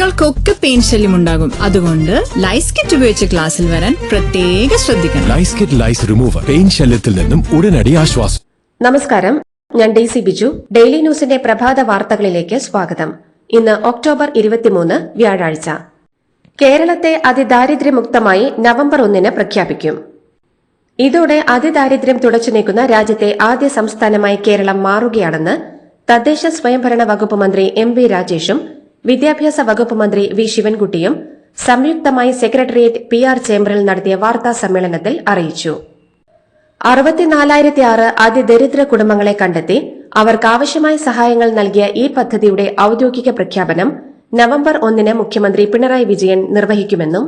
കുട്ടികൾക്കൊക്കെ പെയിൻ ശല്യം ഉണ്ടാകും. അതുകൊണ്ട് ലൈസ് കിറ്റ് ഉപയോഗിച്ച് ക്ലാസ്സിൽ വരാൻ പ്രത്യേക ശ്രദ്ധിക്കണം. Lice kit lice remover pain ശല്യത്തിൽ നിന്നും ഉടനടി ആശ്വാസം. നമസ്കാരം. ഞാൻ ഡെയ്സി ബിജു. ഡെയിലി ന്യൂസിന്റെ പ്രഭാത വാർത്തകളിലേക്ക് സ്വാഗതം. ഇന്ന് ഒക്ടോബർ ഇരുപത്തിമൂന്ന് വ്യാഴാഴ്ച. കേരളത്തെ അതിദാരിദ്ര്യമുക്തമായി നവംബർ ഒന്നിന് പ്രഖ്യാപിക്കും. ഇതോടെ അതിദാരിദ്ര്യം തുടച്ചു നീക്കുന്ന രാജ്യത്തെ ആദ്യ സംസ്ഥാനമായി കേരളം മാറുകയാണെന്ന് തദ്ദേശ സ്വയംഭരണ വകുപ്പ് മന്ത്രി എം വി രാജേഷും വിദ്യാഭ്യാസ വകുപ്പ് മന്ത്രി വി ശിവൻകുട്ടിയും സംയുക്തമായി സെക്രട്ടേറിയറ്റ് പി ആർ ചേംബറിൽ നടത്തിയ വാർത്താ സമ്മേളനത്തിൽ അറിയിച്ചു. അതിദരിദ്ര കുടുംബങ്ങളെ കണ്ടെത്തി അവർക്കാവശ്യമായ സഹായങ്ങൾ നൽകിയ ഈ പദ്ധതിയുടെ ഔദ്യോഗിക പ്രഖ്യാപനം നവംബർ ഒന്നിന് മുഖ്യമന്ത്രി പിണറായി വിജയൻ നിർവഹിക്കുമെന്നും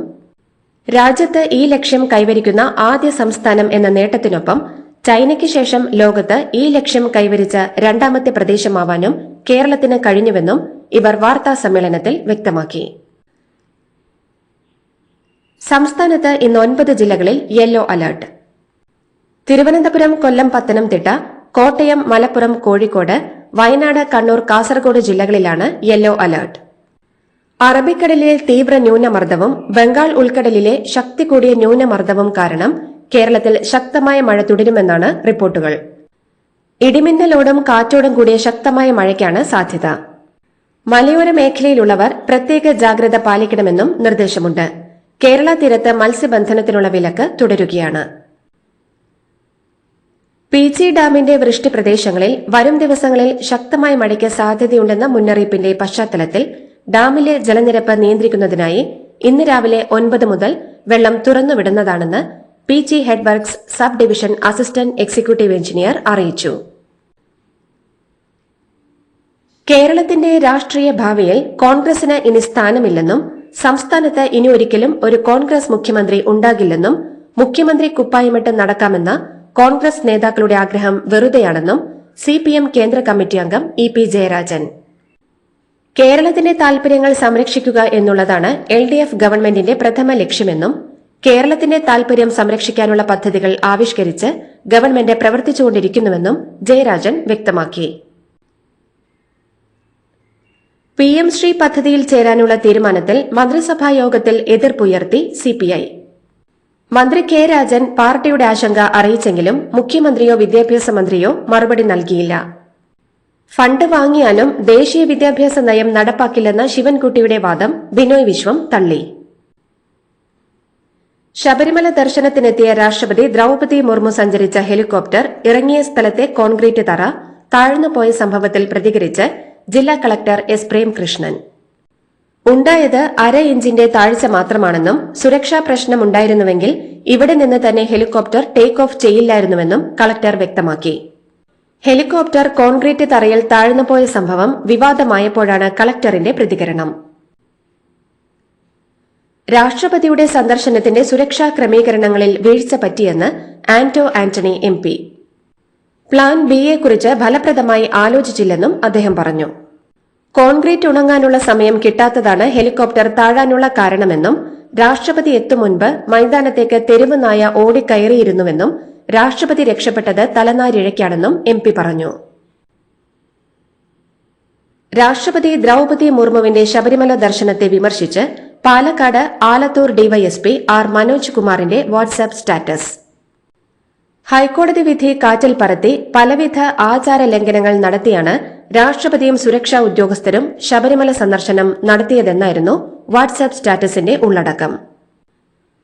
രാജ്യത്ത് ഈ ലക്ഷ്യം കൈവരിക്കുന്ന ആദ്യ സംസ്ഥാനം എന്ന നേട്ടത്തിനൊപ്പം ചൈനയ്ക്ക് ശേഷം ലോകത്ത് ഈ ലക്ഷ്യം കൈവരിച്ച രണ്ടാമത്തെ പ്രദേശമാവാനും കേരളത്തിന് കഴിഞ്ഞുവെന്നും ഇവർ വാർത്താ സമ്മേളനത്തിൽ വ്യക്തമാക്കി. സംസ്ഥാനത്ത് ഇന്ന് ഒൻപത് ജില്ലകളിൽ യെല്ലോ അലർട്ട്. തിരുവനന്തപുരം കൊല്ലം പത്തനംതിട്ട കോട്ടയം മലപ്പുറം കോഴിക്കോട് വയനാട് കണ്ണൂർ കാസർഗോഡ് ജില്ലകളിലാണ് യെല്ലോ അലർട്ട്. അറബിക്കടലിലെ തീവ്ര ന്യൂനമർദ്ദവും ബംഗാൾ ഉൾക്കടലിലെ ശക്തി കൂടിയ ന്യൂനമർദ്ദവും കാരണം കേരളത്തിൽ ശക്തമായ മഴ തുടരുമെന്നാണ് റിപ്പോർട്ടുകൾ. ഇടിമിന്നലോടും കാറ്റോടും കൂടിയ ശക്തമായ മഴയ്ക്കാണ് സാധ്യത. മലയോര മേഖലയിലുള്ളവർ പ്രത്യേക ജാഗ്രത പാലിക്കണമെന്നും നിർദ്ദേശമുണ്ട്. കേരള തീരത്ത് മത്സ്യബന്ധനത്തിനുള്ള വിലക്ക് തുടരുകയാണ്. പീച്ചി ഡാമിന്റെ വൃഷ്ടി പ്രദേശങ്ങളിൽ വരും ദിവസങ്ങളിൽ ശക്തമായ മഴയ്ക്ക് സാധ്യതയുണ്ടെന്ന മുന്നറിയിപ്പിന്റെ പശ്ചാത്തലത്തിൽ ഡാമിലെ ജലനിരപ്പ് നിയന്ത്രിക്കുന്നതിനായി ഇന്ന് രാവിലെ ഒൻപത് മുതൽ വെള്ളം തുറന്നുവിടുന്നതാണെന്ന് P G head works sub division assistant executive engineer അറിയിച്ചു. കേരളത്തിന്റെ രാഷ്ട്രീയ ഭാവിയിൽ കോൺഗ്രസിന് ഇനി സ്ഥാനമില്ലെന്നും സംസ്ഥാനത്ത് ഇനി ഒരിക്കലും ഒരു കോൺഗ്രസ് മുഖ്യമന്ത്രി ഉണ്ടാകില്ലെന്നും മുഖ്യമന്ത്രി കുപ്പായമിട്ട് നടക്കാമെന്ന കോൺഗ്രസ് നേതാക്കളുടെ ആഗ്രഹം വെറുതെയാണെന്നും സി പി എം കേന്ദ്ര കമ്മിറ്റി അംഗം ഇ പി ജയരാജൻ. കേരളത്തിന്റെ താൽപര്യങ്ങൾ സംരക്ഷിക്കുക എന്നുള്ളതാണ് എൽ ഡി എഫ് ഗവൺമെന്റിന്റെ പ്രഥമ ലക്ഷ്യമെന്നും കേരളത്തിന്റെ താൽപര്യം സംരക്ഷിക്കാനുള്ള പദ്ധതികൾ ആവിഷ്കരിച്ച് ഗവൺമെന്റ് പ്രവർത്തിച്ചുകൊണ്ടിരിക്കുന്നുവെന്നും ജയരാജൻ വ്യക്തമാക്കി. പി എം ശ്രീ പദ്ധതിയിൽ ചേരാനുള്ള തീരുമാനത്തിൽ മന്ത്രിസഭാ യോഗത്തിൽ എതിർപ്പുയർത്തി സിപിഐ മന്ത്രി കെ രാജൻ പാർട്ടിയുടെ ആശങ്ക അറിയിച്ചെങ്കിലും മുഖ്യമന്ത്രിയോ വിദ്യാഭ്യാസ മന്ത്രിയോ മറുപടി നൽകിയില്ല. ഫണ്ട് വാങ്ങിയാലും ദേശീയ വിദ്യാഭ്യാസ നയം നടപ്പാക്കില്ലെന്ന ശിവൻകുട്ടിയുടെ വാദം ബിനോയ് വിശ്വം തള്ളി. ശബരിമല ദർശനത്തിനെത്തിയ രാഷ്ട്രപതി ദ്രൌപതി മുർമു സഞ്ചരിച്ച ഹെലികോപ്റ്റർ ഇറങ്ങിയ സ്ഥലത്തെ കോൺക്രീറ്റ് തറ താഴ്ന്നുപോയ സംഭവത്തിൽ പ്രതികരിച്ച് ജില്ലാ കളക്ടർ എസ് പ്രേംകൃഷ്ണൻ. ഉണ്ടായത് അര ഇഞ്ചിന്റെ താഴ്ച മാത്രമാണെന്നും സുരക്ഷാ പ്രശ്നം ഉണ്ടായിരുന്നുവെങ്കിൽ ഇവിടെ നിന്ന് തന്നെ ഹെലികോപ്റ്റർ ടേക്ക് ഓഫ് ചെയ്യില്ലായിരുന്നുവെന്നും കളക്ടർ വ്യക്തമാക്കി. ഹെലികോപ്റ്റർ കോൺക്രീറ്റ് തറയിൽ താഴ്ന്നുപോയ സംഭവം വിവാദമായപ്പോഴാണ് കളക്ടറിന്റെ പ്രതികരണം. രാഷ്ട്രപതിയുടെ സന്ദർശനത്തിന്റെ സുരക്ഷാ ക്രമീകരണങ്ങളിൽ വീഴ്ച പറ്റിയെന്ന് ആന്റോ ആന്റണി എം പ്ലാൻ ബിയെക്കുറിച്ച് ഫലപ്രദമായി ആലോചിച്ചില്ലെന്നും അദ്ദേഹം പറഞ്ഞു. കോൺക്രീറ്റ് ഉണങ്ങാനുള്ള സമയം കിട്ടാത്തതാണ് ഹെലികോപ്റ്റർ താഴാനുള്ള കാരണമെന്നും രാഷ്ട്രപതി എത്തും മുൻപ് മൈതാനത്തേക്ക് തെരുവ് നായ ഓടിക്കയറിയിരുന്നുവെന്നും രാഷ്ട്രപതി രക്ഷപ്പെട്ടത് തലനാരിഴയ്ക്കാണെന്നും എം പി പറഞ്ഞു. രാഷ്ട്രപതി ദ്രൌപതി മുർമുവിന്റെ ശബരിമല ദർശനത്തെ വിമർശിച്ച് പാലക്കാട് ആലത്തൂർ ഡിവൈഎസ്പി ആർ മനോജ് കുമാറിന്റെ വാട്സാപ്പ് സ്റ്റാറ്റസ്. ഹൈക്കോടതി വിധി കാറ്റൽ പറത്തി പലവിധ ആചാര ലംഘനങ്ങൾ നടത്തിയാണ് രാഷ്ട്രപതിയും സുരക്ഷാ ഉദ്യോഗസ്ഥരും ശബരിമല സന്ദർശനം നടത്തിയതെന്നായിരുന്നു വാട്സാപ്പ് സ്റ്റാറ്റസിന്റെ ഉള്ളടക്കം.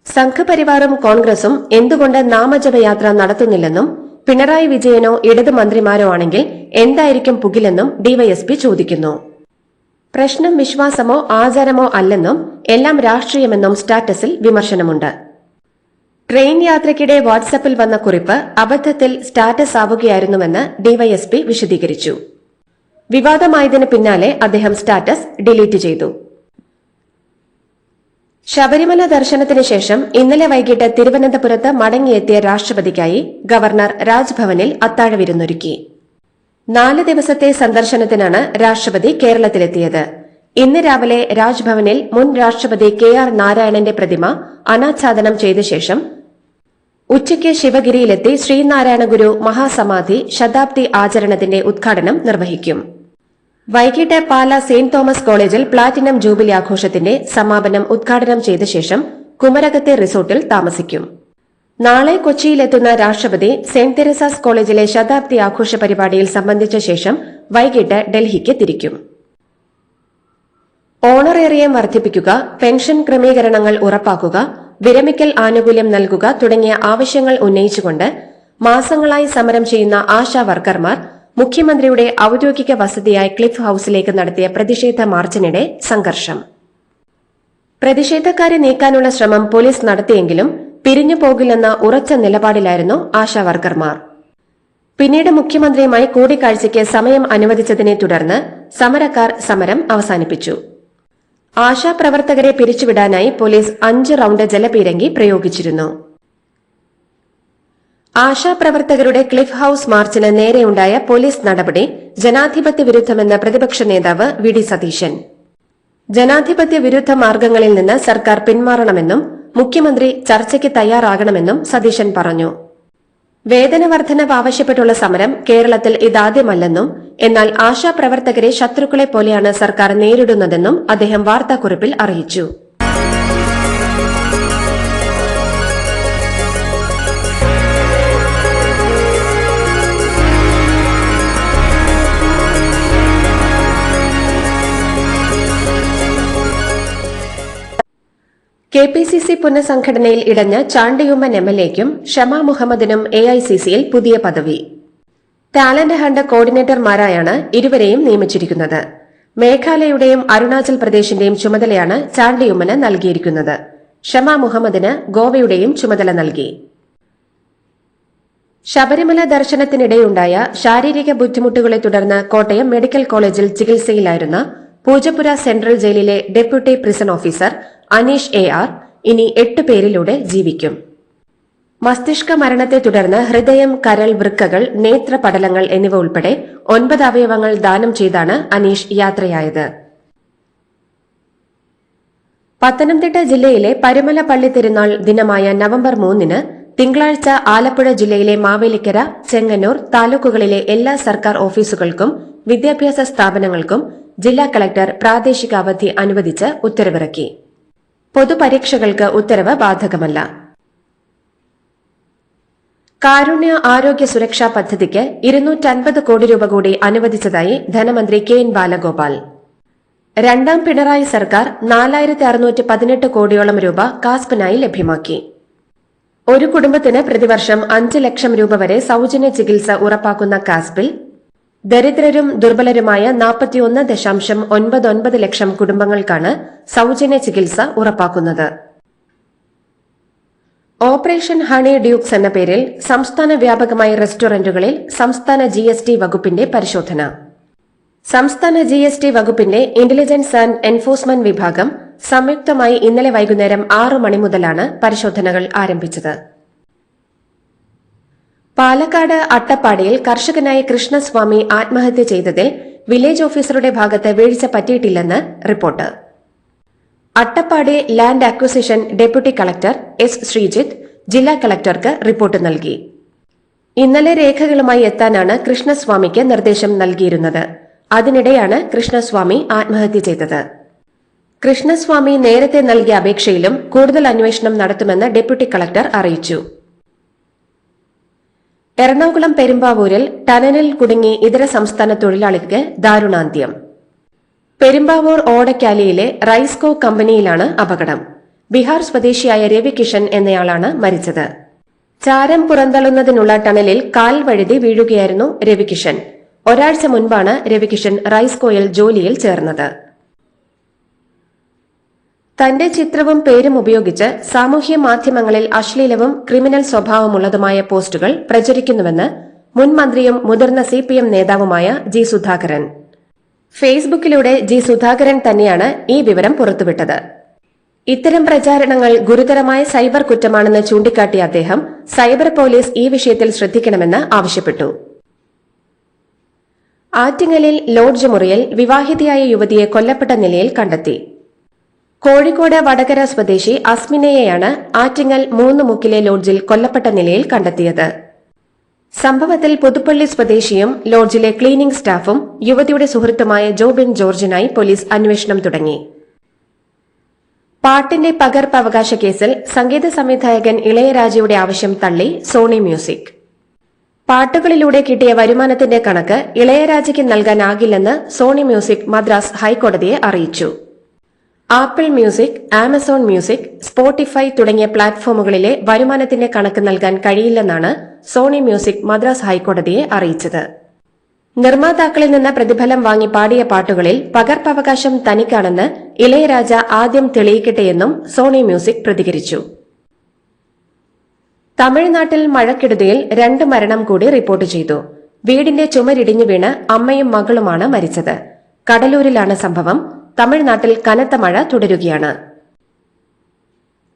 സംഘപരിവാറും കോൺഗ്രസും എന്തുകൊണ്ട് നാമജപയാത്ര നടത്തുന്നില്ലെന്നും പിണറായി വിജയനോ ഇടതു മന്ത്രിമാരോ ആണെങ്കിൽ എന്തായിരിക്കും പുകിലെന്നും ഡിവൈഎസ്പി ചോദിക്കുന്നു. പ്രശ്നം വിശ്വാസമോ ആചാരമോ അല്ലെന്നും എല്ലാം രാഷ്ട്രീയമെന്നും സ്റ്റാറ്റസിൽ വിമർശനമുണ്ട്. ട്രെയിൻ യാത്രയ്ക്കിടെ വാട്സാപ്പിൽ വന്ന കുറിപ്പ് അബദ്ധത്തിൽ സ്റ്റാറ്റസ് ആവുകയായിരുന്നുവെന്ന് ഡിവൈഎസ്പി വിശദീകരിച്ചു. വിവാദമായതിനു പിന്നാലെ അദ്ദേഹം സ്റ്റാറ്റസ് ഡിലീറ്റ് ചെയ്തു. ശബരിമല ദർശനത്തിന് ശേഷം ഇന്നലെ വൈകിട്ട് തിരുവനന്തപുരത്ത് മടങ്ങിയെത്തിയ രാഷ്ട്രപതിക്കായി ഗവർണർ രാജ്ഭവനിൽ അത്താഴവിരുന്നൊരുക്കി. നാല് ദിവസത്തെ സന്ദർശനത്തിനാണ് രാഷ്ട്രപതി കേരളത്തിലെത്തിയത്. ഇന്ന് രാവിലെ രാജ്ഭവനിൽ മുൻ രാഷ്ട്രപതി കെ ആർ നാരായണന്റെ പ്രതിമ അനാച്ഛാദനം ചെയ്ത ശേഷം ഉച്ചയ്ക്ക് ശിവഗിരിയിലെത്തി ശ്രീനാരായണ ഗുരു മഹാസമാധി ശതാബ്ദി ആചരണത്തിന്റെ ഉദ്ഘാടനം നിർവഹിക്കും. വൈകിട്ട് പാല സെന്റ് തോമസ് കോളേജിൽ പ്ലാറ്റിനം ജൂബിലി ആഘോഷത്തിന്റെ സമാപനം ഉദ്ഘാടനം ചെയ്ത ശേഷം കുമരകത്തെ റിസോർട്ടിൽ താമസിക്കും. നാളെ കൊച്ചിയിലെത്തുന്ന രാഷ്ട്രപതി സെന്റ് തെരേസാസ് കോളേജിലെ ശതാബ്ദി ആഘോഷ പരിപാടിയിൽ സംബന്ധിച്ച ശേഷം വൈകിട്ട് ഡൽഹിക്ക് തിരിക്കും. ഓണറേറിയം വർദ്ധിപ്പിക്കുക പെൻഷൻ ക്രമീകരണങ്ങൾ ഉറപ്പാക്കുക വിരമിക്കൽ ആനുകൂല്യം നൽകുക തുടങ്ങിയ ആവശ്യങ്ങൾ ഉന്നയിച്ചുകൊണ്ട് മാസങ്ങളായി സമരം ചെയ്യുന്ന ആശാ വർക്കർമാർ മുഖ്യമന്ത്രിയുടെ ഔദ്യോഗിക വസതിയായ ക്ലിഫ് ഹൌസിലേക്ക് നടത്തിയ പ്രതിഷേധ മാർച്ചിനിടെ സംഘർഷം. പ്രതിഷേധക്കാരെ നീക്കാനുള്ള ശ്രമം പോലീസ് നടത്തിയെങ്കിലും പിരിഞ്ഞു പോകില്ലെന്ന ഉറച്ച നിലപാടിലായിരുന്നു ആശാ വർക്കർമാർ. പിന്നീട് മുഖ്യമന്ത്രിയുമായി കൂടിക്കാഴ്ചയ്ക്ക് സമയം അനുവദിച്ചതിനെ തുടർന്ന് സമരക്കാർ സമരം അവസാനിപ്പിച്ചു. ആശാപ്രവർത്തകരെ പിരിച്ചുവിടാനായി പോലീസ് അഞ്ച് റൌണ്ട് ജലപീരങ്കി പ്രയോഗിച്ചിരുന്നു. ആശാപ്രവർത്തകരുടെ ക്ലിഫ് ഹൌസ് മാർച്ചിന് നേരെയുണ്ടായ പോലീസ് നടപടി ജനാധിപത്യ വിരുദ്ധമെന്ന് പ്രതിപക്ഷ നേതാവ് വി ഡി സതീശൻ. ജനാധിപത്യ വിരുദ്ധ മാർഗങ്ങളിൽ നിന്ന് സർക്കാർ പിന്മാറണമെന്നും മുഖ്യമന്ത്രി ചർച്ചയ്ക്ക് തയ്യാറാകണമെന്നും സതീശൻ പറഞ്ഞു. വേതന വർധനവ് ആവശ്യപ്പെട്ടുള്ള സമരം കേരളത്തിൽ ഇതാദ്യമല്ലെന്നും എന്നാൽ ആശാപ്രവർത്തകരെ ശത്രുക്കളെ പോലെയാണ് സർക്കാർ നേരിടുന്നതെന്നും അദ്ദേഹം വാർത്താക്കുറിപ്പിൽ അറിയിച്ചു. കെ പി സി സി പുനഃസംഘടനയിൽ ഇടഞ്ഞ ചാണ്ടിയുമ്മൻ എം എൽ എക്കും ഷമ മുഹമ്മദിനും എ ഐ സി സിയിൽ പുതിയ പദവി. ടാലന്റ് ഹണ്ട് കോർഡിനേറ്റർമാരായാണ് ഇരുവരെയും നിയമിച്ചിരിക്കുന്നത്. മേഘാലയയുടെയും അരുണാചൽ പ്രദേശിന്റെയും ചുമതലയാണ് ചാണ്ടിയുമ്മന് നൽകിയിരിക്കുന്നത്. ഷമ മുഹമ്മദിന് ഗോവയുടെയും ചുമതല നൽകി. ശബരിമല ദർശനത്തിനിടെയുണ്ടായ ശാരീരിക ബുദ്ധിമുട്ടുകളെ തുടർന്ന് കോട്ടയം മെഡിക്കൽ കോളേജിൽ ചികിത്സയിലായിരുന്ന പൂജപ്പുര സെൻട്രൽ ജയിലിലെ deputy prison officer Aneesh A R ഇനി എട്ട് പേരിലൂടെ ജീവിക്കും. മസ്തിഷ്ക മരണത്തെ തുടർന്ന് ഹൃദയം കരൾ വൃക്കകൾ നേത്രപടലങ്ങൾ എന്നിവ ഉൾപ്പെടെ ഒൻപത് അവയവങ്ങൾ ദാനം ചെയ്താണ് അനീഷ് യാത്രയായത്. പത്തനംതിട്ട ജില്ലയിലെ പരുമല പള്ളി തിരുനാൾ ദിനമായ നവംബർ മൂന്നിന് തിങ്കളാഴ്ച ആലപ്പുഴ ജില്ലയിലെ മാവേലിക്കര ചെങ്ങന്നൂർ താലൂക്കുകളിലെ എല്ലാ സർക്കാർ ഓഫീസുകൾക്കും വിദ്യാഭ്യാസ സ്ഥാപനങ്ങൾക്കും ജില്ലാ കളക്ടർ പ്രാദേശിക അവധി അനുവദിച്ച് ഉത്തരവിറക്കി. പൊതുപരീക്ഷകൾക്ക് ഉത്തരവ് ബാധകമല്ല. കാരുണ്യ ആരോഗ്യ സുരക്ഷാ പദ്ധതിക്ക് ഇരുന്നൂറ്റൻപത് കോടി രൂപ കൂടി അനുവദിച്ചതായി ധനമന്ത്രി കെ എൻ ബാലഗോപാൽ. രണ്ടാം പിണറായി സർക്കാർ നാലായിരത്തി അറുന്നൂറ്റി പതിനെട്ട് കോടിയോളം രൂപ കാസ്പിനായി ലഭ്യമാക്കി. ഒരു കുടുംബത്തിന് പ്രതിവർഷം അഞ്ച് ലക്ഷം രൂപ വരെ സൌജന്യ ചികിത്സ ഉറപ്പാക്കുന്ന കാസ്പിൽ ദരിദ്രരും ദുർബലരുമായ നാൽപ്പത്തിയൊന്ന് ദശാംശം ഒൻപത് ഒൻപത് ലക്ഷം കുടുംബങ്ങൾക്കാണ് സൗജന്യ ചികിത്സ ഉറപ്പാക്കുന്നത്. ഓപ്പറേഷൻ ഹണി ഡ്യൂക്സ് എന്ന പേരിൽ സംസ്ഥാന വ്യാപകമായ റെസ്റ്റോറന്റുകളിൽ സംസ്ഥാന ജി എസ് ടി വകുപ്പിന്റെ പരിശോധന. സംസ്ഥാന ജി എസ് ടി വകുപ്പിന്റെ ഇന്റലിജൻസ് ആൻഡ് എൻഫോഴ്സ്മെന്റ് വിഭാഗം സംയുക്തമായി ഇന്നലെ വൈകുന്നേരം ആറു മണി മുതലാണ് പരിശോധനകൾ ആരംഭിച്ചത്. പാലക്കാട് അട്ടപ്പാടിയിൽ കർഷകനായ കൃഷ്ണസ്വാമി ആത്മഹത്യ ചെയ്തതിൽ വില്ലേജ് ഓഫീസറുടെ ഭാഗത്ത് വീഴ്ച പറ്റിയിട്ടില്ലെന്ന് report. Attappadi land acquisition deputy collector S Sreejith ജില്ലാ കളക്ടർക്ക് റിപ്പോർട്ട് നൽകി. ഇന്നലെ രേഖകളുമായി എത്താനാണ് കൃഷ്ണസ്വാമിക്ക് നിർദ്ദേശം നൽകിയിരുന്നത്. അതിനിടെയാണ് കൃഷ്ണസ്വാമി ആത്മഹത്യ ചെയ്തത്. കൃഷ്ണസ്വാമി നേരത്തെ നൽകിയ അപേക്ഷയിലും കൂടുതൽ അന്വേഷണം നടത്തുമെന്ന് ഡെപ്യൂട്ടി കളക്ടർ അറിയിച്ചു. എറണാകുളം പെരുമ്പാവൂരിൽ ടനലിൽ കുടുങ്ങി ഇതര സംസ്ഥാന തൊഴിലാളിക്ക് ദാരുണാന്ത്യം. പെരുമ്പാവൂർ ഓടക്കാലിയിലെ റൈസ്കോ കമ്പനിയിലാണ് അപകടം. ബീഹാർ സ്വദേശിയായ രവികിഷൻ എന്നയാളാണ് മരിച്ചത്. ചാരം പുറന്തള്ളുന്നതിനുള്ള ടണലിൽ കാൽ വഴുതി വീഴുകയായിരുന്നു രവികിഷൻ. ഒരാഴ്ച മുൻപാണ് രവികിഷൻ റൈസ്കോയിൽ ജോലിയിൽ ചേർന്നത്. തന്റെ ചിത്രവും പേരും ഉപയോഗിച്ച് സാമൂഹ്യ മാധ്യമങ്ങളിൽ അശ്ലീലവും ക്രിമിനൽ സ്വഭാവമുള്ളതുമായ പോസ്റ്റുകൾ പ്രചരിക്കുന്നുവെന്ന് മുൻ മന്ത്രിയും മുതിർന്ന സി പി എം നേതാവുമായ ജി സുധാകരൻ. ഫേസ്ബുക്കിലൂടെ ജി സുധാകരൻ തന്നെയാണ് ഈ വിവരം പുറത്തുവിട്ടത്. ഇത്തരം പ്രചാരണങ്ങൾ ഗുരുതരമായ സൈബർ കുറ്റമാണെന്ന് ചൂണ്ടിക്കാട്ടിയ അദ്ദേഹം സൈബർ പോലീസ് ഈ വിഷയത്തിൽ ശ്രദ്ധിക്കണമെന്ന് ആവശ്യപ്പെട്ടു. ആറ്റിങ്ങലിൽ ലോഡ്ജ് മുറിയിൽ വിവാഹിതയായ യുവതിയെ കൊല്ലപ്പെട്ട നിലയിൽ കണ്ടെത്തി. കോഴിക്കോട് വടകര സ്വദേശി അസ്മിനയെയാണ് ആറ്റിങ്ങൽ മൂന്ന് മുക്കിലെ ലോഡ്ജിൽ കൊല്ലപ്പെട്ട നിലയിൽ കണ്ടെത്തിയത്. സംഭവത്തിൽ പുതുപ്പള്ളി സ്വദേശിയും ലോഡ്ജിലെ ക്ലീനിംഗ് സ്റ്റാഫും യുവതിയുടെ സുഹൃത്തുമായ ജോബിൻ ജോർജിനായി പോലീസ് അന്വേഷണം തുടങ്ങി. പാട്ടിന്റെ പകർപ്പവകാശ കേസിൽ സംഗീത സംവിധായകൻ ഇളയരാജയുടെ ആവശ്യം തള്ളി സോണി മ്യൂസിക്. പാട്ടുകളിലൂടെ കിട്ടിയ വരുമാനത്തിന്റെ കണക്ക് ഇളയരാജയ്ക്ക് നൽകാനാകില്ലെന്ന് സോണി മ്യൂസിക് മദ്രാസ് ഹൈക്കോടതിയെ അറിയിച്ചു. Apple music Amazon music Spotify തുടങ്ങിയ പ്ലാറ്റ്ഫോമുകളിലെ വരുമാനത്തിന്റെ കണക്ക് നൽകാൻ കഴിയില്ലെന്നാണ് സോണി മ്യൂസിക് മദ്രാസ് ഹൈക്കോടതിയെ അറിയിച്ചത്. നിർമ്മാതാക്കളിൽ നിന്ന് പ്രതിഫലം വാങ്ങി പാടിയ പാട്ടുകളിൽ പകർപ്പവകാശം തനിക്കാണെന്ന് ഇളയരാജ ആദ്യം തെളിയിക്കട്ടെയെന്നും സോണി മ്യൂസിക് പ്രതികരിച്ചു. തമിഴ്നാട്ടിൽ മഴക്കെടുതിയിൽ രണ്ട് മരണം കൂടി റിപ്പോർട്ട് ചെയ്തു. വീടിന്റെ ചുമരിടിഞ്ഞു വീണ് അമ്മയും മകളുമാണ് മരിച്ചത്. കടലൂരിലാണ് സംഭവം. തമിഴ്നാട്ടിൽ കനത്ത മഴ തുടരുകയാണ്.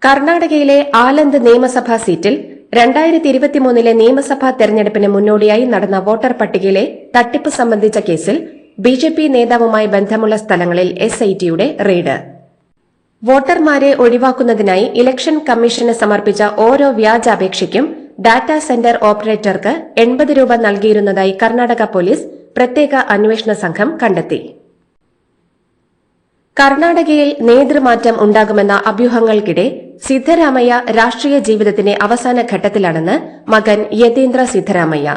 കർണാടകയിലെ ആലന്ദ് നിയമസഭാ സീറ്റിൽ രണ്ടായിരത്തി ഇരുപത്തിമൂന്നിലെ നിയമസഭാ തെരഞ്ഞെടുപ്പിന് മുന്നോടിയായി നടന്ന വോട്ടർ പട്ടികയിലെ തട്ടിപ്പ് സംബന്ധിച്ച കേസിൽ ബി ജെ പി നേതാവുമായി ബന്ധമുള്ള സ്ഥലങ്ങളിൽ എസ് ഐ ടിയുടെ റെയ്ഡ്. വോട്ടർമാരെ ഒഴിവാക്കുന്നതിനായി ഇലക്ഷൻ കമ്മീഷന് സമർപ്പിച്ച ഓരോ വ്യാജ അപേക്ഷയ്ക്കും ഡാറ്റാ സെന്റർ ഓപ്പറേറ്റർക്ക് എൺപത് രൂപ നൽകിയിരുന്നതായി കർണാടക പോലീസ് പ്രത്യേക അന്വേഷണ സംഘം കണ്ടെത്തി. കർണാടകയിൽ നേതൃമാറ്റം ഉണ്ടാകുമെന്ന അഭ്യൂഹങ്ങൾക്കിടെ സിദ്ധരാമയ്യ രാഷ്ട്രീയ ജീവിതത്തിന്റെ അവസാന ഘട്ടത്തിലാണെന്ന് മകൻ യതീന്ദ്ര സിദ്ധരാമയ്യ.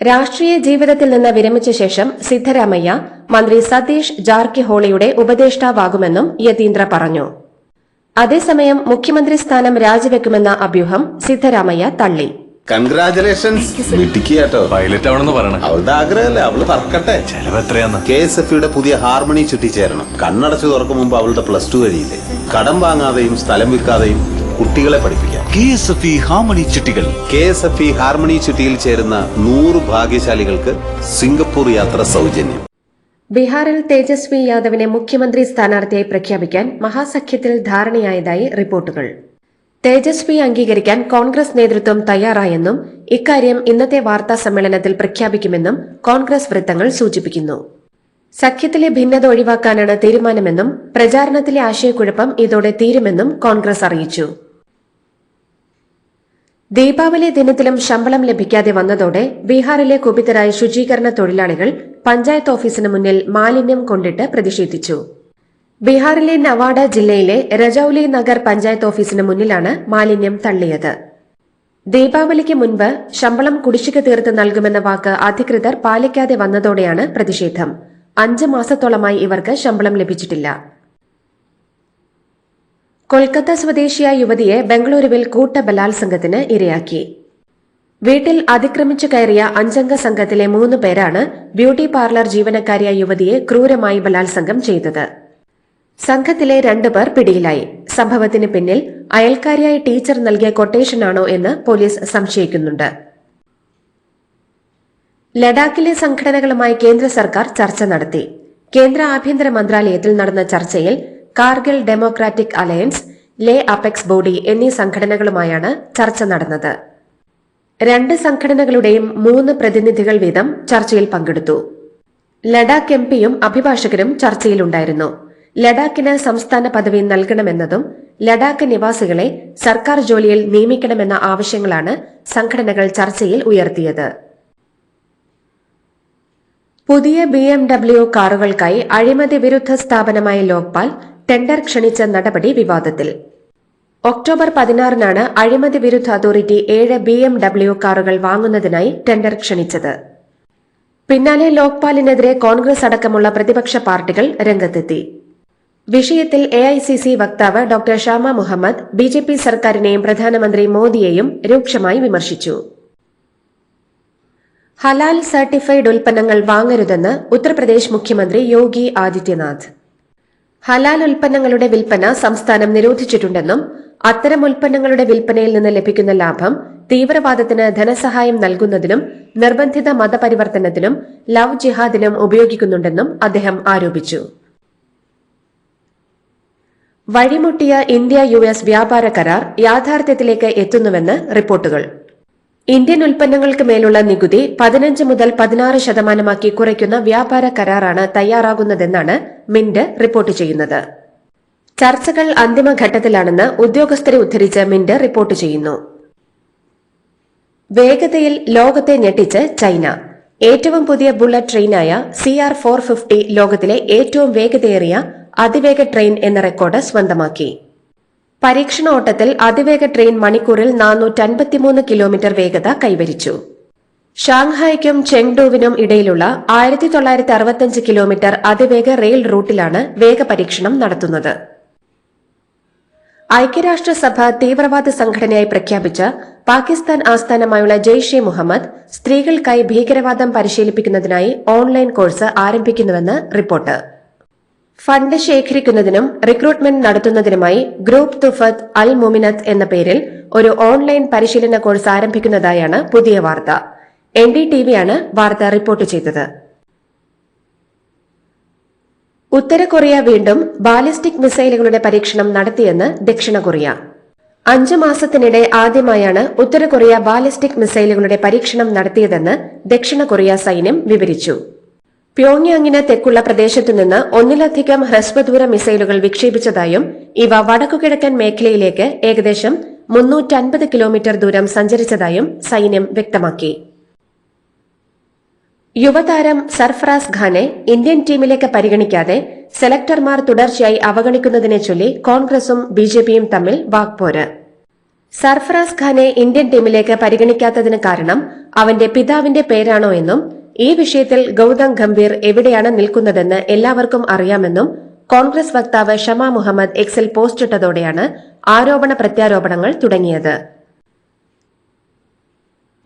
രാഷ്ട്രീയ ജീവിതത്തിൽ നിന്ന് വിരമിച്ച ശേഷം സിദ്ധരാമയ്യ മന്ത്രി സതീഷ് ജാർക്കിഹോളിയുടെ ഉപദേഷ്ടാവാകുമെന്നും യതീന്ദ്ര പറഞ്ഞു. അതേസമയം മുഖ്യമന്ത്രി സ്ഥാനം രാജിവെക്കുമെന്ന അഭ്യൂഹം സിദ്ധരാമയ്യ തള്ളി. കൺഗ്രാചുലേഷൻസ് മിടുക്കിയാട്ടോ. പൈലറ്റ് ആവണമെന്ന് പറയണേ. അവളുടെ ആഗ്രഹമല്ലേ? അവൾ പറക്കട്ടെ. ചെലവ് എത്രയാന്ന്? കെ എസ് എഫ് യുടെ പുതിയ ഹാർമണി ചുറ്റിച്ചേരണം കണ്ണടച്ചു തുറക്കും മുമ്പ് അവളുടെ പ്ലസ് ടു കഴിയില്ലേ? കടം വാങ്ങാതെയും സ്ഥലം വിൽക്കാതെയും കുട്ടികളെ പഠിപ്പിക്കാം. K S F E harmony ചിട്ടികൾ. K S F E harmony ചുറ്റിയിൽ ചേരുന്ന നൂറ് ഭാഗ്യശാലികൾക്ക് സിംഗപ്പൂർ യാത്ര സൗജന്യം. ബീഹാറിൽ തേജസ്വി യാദവിനെ മുഖ്യമന്ത്രി സ്ഥാനാർത്ഥിയായി പ്രഖ്യാപിക്കാൻ മഹാസഖ്യത്തിൽ ധാരണയായതായി റിപ്പോർട്ടുകൾ. തേജസ്വി അംഗീകരിക്കാൻ കോൺഗ്രസ് നേതൃത്വം തയ്യാറായെന്നും ഇക്കാര്യം ഇന്നത്തെ വാർത്താ സമ്മേളനത്തിൽ പ്രഖ്യാപിക്കുമെന്നും കോൺഗ്രസ് വൃത്തങ്ങൾ സൂചിപ്പിക്കുന്നു. സഖ്യത്തിലെ ഭിന്നത ഒഴിവാക്കാനാണ് തീരുമാനമെന്നും പ്രചാരണത്തിലെ ആശയക്കുഴപ്പം ഇതോടെ തീരുമെന്നും കോൺഗ്രസ് അറിയിച്ചു. ദീപാവലി ദിനത്തിലും ശമ്പളം ലഭിക്കാതെ വന്നതോടെ ബീഹാറിലെ കുപിതരായ ശുചീകരണ തൊഴിലാളികൾ പഞ്ചായത്ത് ഓഫീസിന് മുന്നിൽ മാലിന്യം കൊണ്ടിട്ട് പ്രതിഷേധിച്ചു. ബീഹാറിലെ നവാഡ ജില്ലയിലെ രജൌലി നഗർ പഞ്ചായത്ത് ഓഫീസിന് മുന്നിലാണ് മാലിന്യം തള്ളിയത്. ദീപാവലിക്ക് മുൻപ് ശമ്പളം കുടിശ്ശിക തീർത്ത് നൽകുമെന്ന വാക്ക് അധികൃതർ പാലിക്കാതെ വന്നതോടെയാണ് പ്രതിഷേധം. അഞ്ച് മാസത്തോളമായി ഇവർക്ക് ശമ്പളം ലഭിച്ചിട്ടില്ല. കൊൽക്കത്ത സ്വദേശിയായ യുവതിയെ ബംഗളൂരുവിൽ കൂട്ട ബലാത്സംഗത്തിന് ഇരയാക്കി. വീട്ടിൽ അതിക്രമിച്ചു കയറിയ അഞ്ചംഗ സംഘത്തിലെ മൂന്ന് പേരാണ് ബ്യൂട്ടി പാർലർ ജീവനക്കാരിയായ യുവതിയെ ക്രൂരമായി ബലാത്സംഗം ചെയ്തത്. സംഘത്തിലെ രണ്ടുപേർ പിടിയിലായി. സംഭവത്തിന് പിന്നിൽ അയൽക്കാരിയായ ടീച്ചർ നൽകിയ കൊട്ടേഷനാണോ എന്ന് പോലീസ് സംശയിക്കുന്നുണ്ട്. ലഡാക്കിലെ സംഘടനകളുമായി കേന്ദ്ര സർക്കാർ ചർച്ച നടത്തി. കേന്ദ്ര ആഭ്യന്തര മന്ത്രാലയത്തിൽ നടന്ന ചർച്ചയിൽ Kargil democratic alliance Leh apex body എന്നീ സംഘടനകളുമായാണ് ചർച്ച നടന്നത്. രണ്ട് സംഘടനകളുടെയും മൂന്ന് പ്രതിനിധികൾ വീതം ചർച്ചയിൽ പങ്കെടുത്തു. ലഡാക്ക് എംപിയും അഭിഭാഷകരും ചർച്ചയിലുണ്ടായിരുന്നു. ലഡാക്കിന് സംസ്ഥാന പദവി നൽകണമെന്നതും ലഡാക്ക് നിവാസികളെ സർക്കാർ ജോലിയിൽ നിയമിക്കണമെന്ന ആവശ്യങ്ങളാണ് സംഘടനകൾ ചർച്ചയിൽ ഉയർത്തിയത്. പുതിയ ബി എം ഡബ്ല്യു കാറുകൾക്കായി അഴിമതി വിരുദ്ധ സ്ഥാപനമായ ലോക്പാൽ ടെൻഡർ ക്ഷണിച്ച നടപടി വിവാദത്തിൽ. ഒക്ടോബർ പതിനാറിനാണ് അഴിമതി വിരുദ്ധ അതോറിറ്റി ഏഴ് ബി എം ഡബ്ല്യു കാറുകൾ വാങ്ങുന്നതിനായി ടെൻഡർ ക്ഷണിച്ചത്. പിന്നാലെ ലോക്പാലിനെതിരെ കോൺഗ്രസ് അടക്കമുള്ള പ്രതിപക്ഷ പാർട്ടികൾ രംഗത്തെത്തി. വിഷയത്തിൽ എ ഐ സി സി വക്താവ് doctor Shama Mohammed B J P സർക്കാരിനെയും പ്രധാനമന്ത്രി മോദിയെയും രൂക്ഷമായി വിമർശിച്ചു. ഹലാൽ സർട്ടിഫൈഡ് ഉൽപ്പന്നങ്ങൾ വാങ്ങരുതെന്ന് ഉത്തർപ്രദേശ് മുഖ്യമന്ത്രി യോഗി ആദിത്യനാഥ്. ഹലാൽ ഉൽപ്പന്നങ്ങളുടെ വിൽപ്പന സംസ്ഥാനം നിരോധിച്ചിട്ടുണ്ടെന്നും അത്തരം ഉൽപ്പന്നങ്ങളുടെ വിൽപ്പനയിൽ നിന്ന് ലഭിക്കുന്ന ലാഭം തീവ്രവാദത്തിന് ധനസഹായം നൽകുന്നതിനും നിർബന്ധിത മതപരിവർത്തനത്തിനും ലവ് ജിഹാദിനും ഉപയോഗിക്കുന്നുണ്ടെന്നും അദ്ദേഹം ആരോപിച്ചു. വഴിമുട്ടിയ ഇന്ത്യ യു എസ് വ്യാപാര കരാർ യാഥാർത്ഥ്യത്തിലേക്ക് എത്തുന്നുവെന്ന് റിപ്പോർട്ടുകൾ. ഇന്ത്യൻ ഉൽപ്പന്നങ്ങൾക്ക് മേലുള്ള നികുതി പതിനഞ്ച് മുതൽ പതിനാറ് ശതമാനമാക്കി കുറയ്ക്കുന്ന വ്യാപാര കരാറാണ് തയ്യാറാകുന്നതെന്നാണ് മിന്റ് റിപ്പോർട്ട് ചെയ്യുന്നത്. ചർച്ചകൾ അന്തിമഘട്ടത്തിലാണെന്ന് ഉദ്യോഗസ്ഥരെ ഉദ്ധരിച്ച് മിന്റ് റിപ്പോർട്ട് ചെയ്യുന്നു. വേഗതയിൽ ലോകത്തെ ഞെട്ടിച്ച് ചൈന. ഏറ്റവും പുതിയ ബുള്ളറ്റ് ട്രെയിനായ സി ആർ ഫോർ ഫിഫ്റ്റി ലോകത്തിലെ ഏറ്റവും വേഗതയേറിയ അതിവേഗ ട്രെയിൻ എന്ന റെക്കോർഡ് സ്വന്തമാക്കി. പരീക്ഷണ ഓട്ടത്തിൽ അതിവേഗ ട്രെയിൻ മണിക്കൂറിൽ നാനൂറ്റൻപത്തിമൂന്ന് കിലോമീറ്റർ വേഗത കൈവരിച്ചു. ഷാങ്ഹായ്ക്കും ചെങ്ഡുവിനും ഇടയിലുള്ള ആയിരത്തി തൊള്ളായിരത്തി അറുപത്തിയഞ്ച് കിലോമീറ്റർ അതിവേഗ റെയിൽ റൂട്ടിലാണ് വേഗ പരീക്ഷണം നടത്തുന്നത്. ഐക്യരാഷ്ട്രസഭ തീവ്രവാദ സംഘടനയായി പ്രഖ്യാപിച്ച പാകിസ്ഥാൻ ആസ്ഥാനമായുള്ള ജെയ്ഷെ മുഹമ്മദ് സ്ത്രീകൾക്കായി ഭീകരവാദം പരിശീലിപ്പിക്കുന്നതിനായി ഓൺലൈൻ കോഴ്സ് ആരംഭിക്കുന്നുവെന്ന് റിപ്പോർട്ട്. ഫണ്ട് ശേഖരിക്കുന്നതിനും റിക്രൂട്ട്മെന്റ് നടത്തുന്നതിനുമായി ഗ്രൂപ്പ് തുഫത്ത് അൽ മുമിനത്ത് എന്ന പേരിൽ ഒരു ഓൺലൈൻ പരിശീലന കോഴ്സ് ആരംഭിക്കുന്നതായാണ് പുതിയ വാർത്ത. എൻ ഡി ടി വിയാണ് വാർത്ത റിപ്പോർട്ട് ചെയ്തത്. ഉത്തര കൊറിയ വീണ്ടും ബാലിസ്റ്റിക് മിസൈലുകളുടെ പരീക്ഷണം നടത്തിയെന്ന് ദക്ഷിണ കൊറിയ. അഞ്ചു മാസത്തിനിടെ ആദ്യമായാണ് ഉത്തര കൊറിയ ബാലിസ്റ്റിക് മിസൈലുകളുടെ പരീക്ഷണം നടത്തിയതെന്ന് ദക്ഷിണ കൊറിയ സൈന്യം വിവരിച്ചു. പ്യോങ്യാങ്ങിന് തെക്കുള്ള പ്രദേശത്തുനിന്ന് ഒന്നിലധികം ഹ്രസ്വദൂര മിസൈലുകൾ വിക്ഷേപിച്ചതായും ഇവ വടക്കുകിഴക്കൻ മേഖലയിലേക്ക് ഏകദേശം മുന്നൂറ്റൻപത് കിലോമീറ്റർ ദൂരം സഞ്ചരിച്ചതായും സൈന്യം വ്യക്തമാക്കി. യുവതാരം സർഫറാസ് ഖാനെ ഇന്ത്യൻ ടീമിലേക്ക് പരിഗണിക്കാതെ സെലക്ടർമാർ തുടർച്ചയായി അവഗണിക്കുന്നതിനെ ചൊല്ലി കോൺഗ്രസും ബിജെപിയും തമ്മിൽ വാക്പോര്. സർഫറാസ് ഖാനെ ഇന്ത്യൻ ടീമിലേക്ക് പരിഗണിക്കാത്തതിന് കാരണം അവന്റെ പിതാവിന്റെ പേരാണോ എന്നും ഈ വിഷയത്തിൽ ഗൌതം ഗംഭീർ എവിടെയാണ് നിൽക്കുന്നതെന്ന് എല്ലാവർക്കും അറിയാമെന്നും കോൺഗ്രസ് വക്താവ് ഷമ മുഹമ്മദ് എക്സിൽ പോസ്റ്റിട്ടതോടെയാണ് ആരോപണ പ്രത്യാരോപണങ്ങൾ തുടങ്ങിയത്.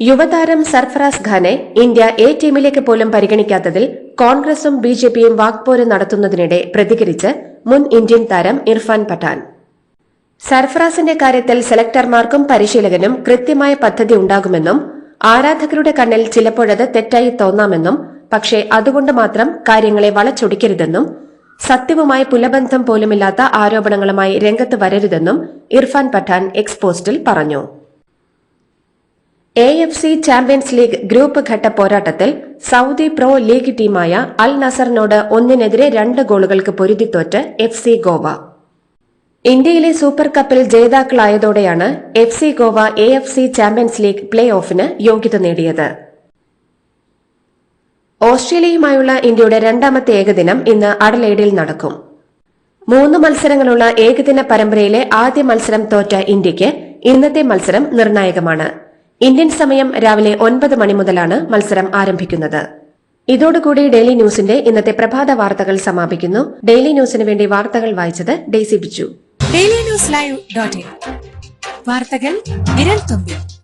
യുവതാരം സർഫറാസ് ഖാനെ ഇന്ത്യ എ ടീമിലേക്ക് പോലും പരിഗണിക്കാത്തതിൽ കോൺഗ്രസും ബിജെപിയും വാക്പോര് നടത്തുന്നതിനിടെ പ്രതികരിച്ച് മുൻ ഇന്ത്യൻ താരം ഇർഫാൻ പഠാൻ സർഫറാസിന്റെ കാര്യത്തിൽ സെലക്ടർമാർക്കും പരിശീലകനും കൃത്യമായ പദ്ധതി ഉണ്ടാകുമെന്നും ആരാധകരുടെ കണ്ണിൽ ചിലപ്പോഴത് തെറ്റായി തോന്നാമെന്നും പക്ഷേ അതുകൊണ്ട് മാത്രം കാര്യങ്ങളെ വളച്ചൊടിക്കരുതെന്നും സത്യവുമായി പുലബന്ധം പോലുമില്ലാത്ത ആരോപണങ്ങളുമായി രംഗത്ത് വരരുതെന്നും ഇർഫാൻ പഠാൻ എക്സ്പോസ്റ്റിൽ പറഞ്ഞു. A F C champions league group ഘട്ട പോരാട്ടത്തിൽ സൗദി പ്രോ ലീഗ് ടീമായ അൽ നസറിനോട് ഒന്നിനെതിരെ രണ്ട് ഗോളുകൾക്ക് പൊരുതിത്തോറ്റ് എഫ് സി ഗോവ. ഇന്ത്യയിലെ സൂപ്പർ കപ്പിൽ ജേതാക്കളായതോടെയാണ് F C Goa A F C champions league play ഓഫിന് യോഗ്യത നേടിയത്. ഓസ്ട്രേലിയയുമായുള്ള ഇന്ത്യയുടെ രണ്ടാമത്തെ ഏകദിനം ഇന്ന് അഡലേഡിൽ നടക്കും. മൂന്ന് മത്സരങ്ങളുള്ള ഏകദിന പരമ്പരയിലെ ആദ്യ മത്സരം തോറ്റ ഇന്ത്യയ്ക്ക് ഇന്നത്തെ മത്സരം നിർണായകമാണ്. ഇന്ത്യൻ സമയം രാവിലെ ഒൻപത് മണി മുതലാണ് മത്സരം ആരംഭിക്കുന്നത്. ഇതോടുകൂടി ഡെയിലി ന്യൂസിന്റെ ഇന്നത്തെ പ്രഭാത വാർത്തകൾ സമാപിക്കുന്നു. ഡെയിലി ന്യൂസിന് വേണ്ടി വാർത്തകൾ വായിച്ചത് Daisy Bichu Daily News Live dot in. വാർത്തകൾ വിരൽ തുമ്പിൽ.